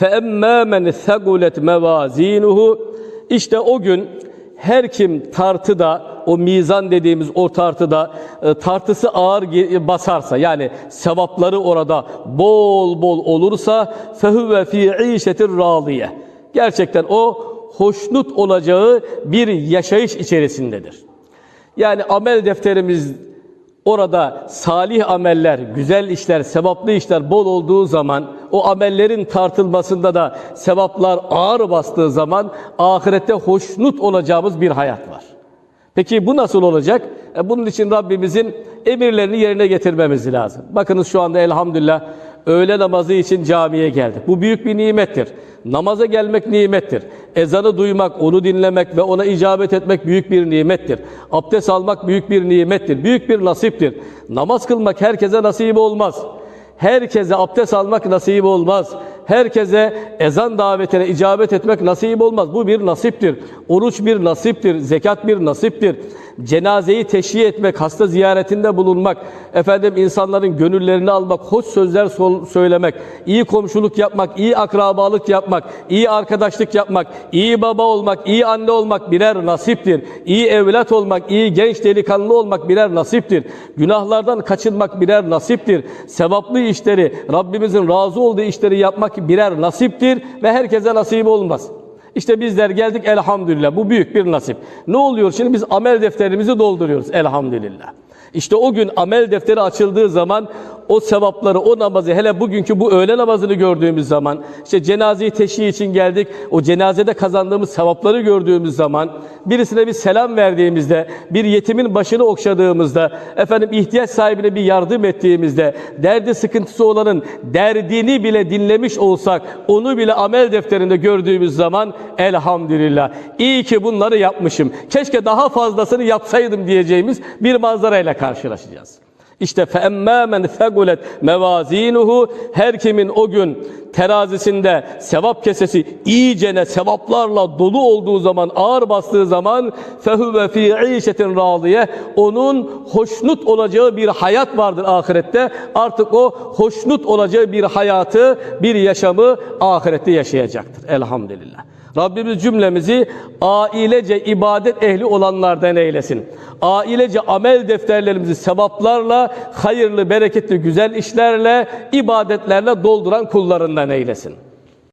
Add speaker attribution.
Speaker 1: فَاَمَّا مَنْ ثَقُلَتْ مَوَازِينُهُ İşte o gün her kim tartıda, o mizan dediğimiz o tartıda e, tartısı ağır ge- basarsa yani sevapları orada bol bol olursa فَهُوَ ف۪ي عِيشَةٍ رَاضِيَةٍ Gerçekten o hoşnut olacağı bir yaşayış içerisindedir. Yani amel defterimiz orada salih ameller, güzel işler, sevaplı işler bol olduğu zaman o amellerin tartılmasında da sevaplar ağır bastığı zaman ahirette hoşnut olacağımız bir hayat var. Peki bu nasıl olacak? E, Bunun için Rabbimizin emirlerini yerine getirmemiz lazım. Bakınız şu anda elhamdülillah öğle namazı için camiye geldik. Bu büyük bir nimettir. Namaza gelmek nimettir. Ezanı duymak, onu dinlemek ve ona icabet etmek büyük bir nimettir. Abdest almak büyük bir nimettir. Büyük bir nasiptir. Namaz kılmak herkese nasip olmaz. Herkese abdest almak nasip olmaz. Herkese ezan davetine icabet etmek nasip olmaz. Bu bir nasiptir. Oruç bir nasiptir. Zekat bir nasiptir. Cenazeyi teşhiye etmek, hasta ziyaretinde bulunmak, efendim insanların gönüllerini almak, hoş sözler söylemek, iyi komşuluk yapmak, iyi akrabalık yapmak, iyi arkadaşlık yapmak, iyi baba olmak, iyi anne olmak birer nasiptir. İyi evlat olmak, iyi genç delikanlı olmak birer nasiptir. Günahlardan kaçınmak birer nasiptir. Sevaplı işleri, Rabbimizin razı olduğu işleri yapmak birer nasiptir ve herkese nasip olmaz. İşte bizler geldik elhamdülillah. Bu büyük bir nasip. Ne oluyor şimdi? Biz amel defterimizi dolduruyoruz elhamdülillah. İşte o gün amel defteri açıldığı zaman o sevapları, o namazı, hele bugünkü bu öğle namazını gördüğümüz zaman, işte cenazeyi teşhi için geldik, o cenazede kazandığımız sevapları gördüğümüz zaman, birisine bir selam verdiğimizde, bir yetimin başını okşadığımızda, efendim ihtiyaç sahibine bir yardım ettiğimizde, derdi sıkıntısı olanın derdini bile dinlemiş olsak, onu bile amel defterinde gördüğümüz zaman elhamdülillah. İyi ki bunları yapmışım. Keşke daha fazlasını yapsaydım diyeceğimiz bir manzarayla karşılaşacağız. İşte فَاَمَّا مَنْ ثَقُلَتْ مَوَازِينُهُ Her kimin o gün terazisinde sevap kesesi iyicene sevaplarla dolu olduğu zaman, ağır bastığı zaman فَهُوَ ف۪ي عِيشَةٍ رَاضِيَةٍ Onun hoşnut olacağı bir hayat vardır ahirette. Artık o hoşnut olacağı bir hayatı, bir yaşamı ahirette yaşayacaktır. Elhamdülillah. Rabbimiz cümlemizi ailece ibadet ehli olanlardan eylesin. Ailece amel defterlerimizi sevaplarla, hayırlı, bereketli, güzel işlerle, ibadetlerle dolduran kullarından eylesin.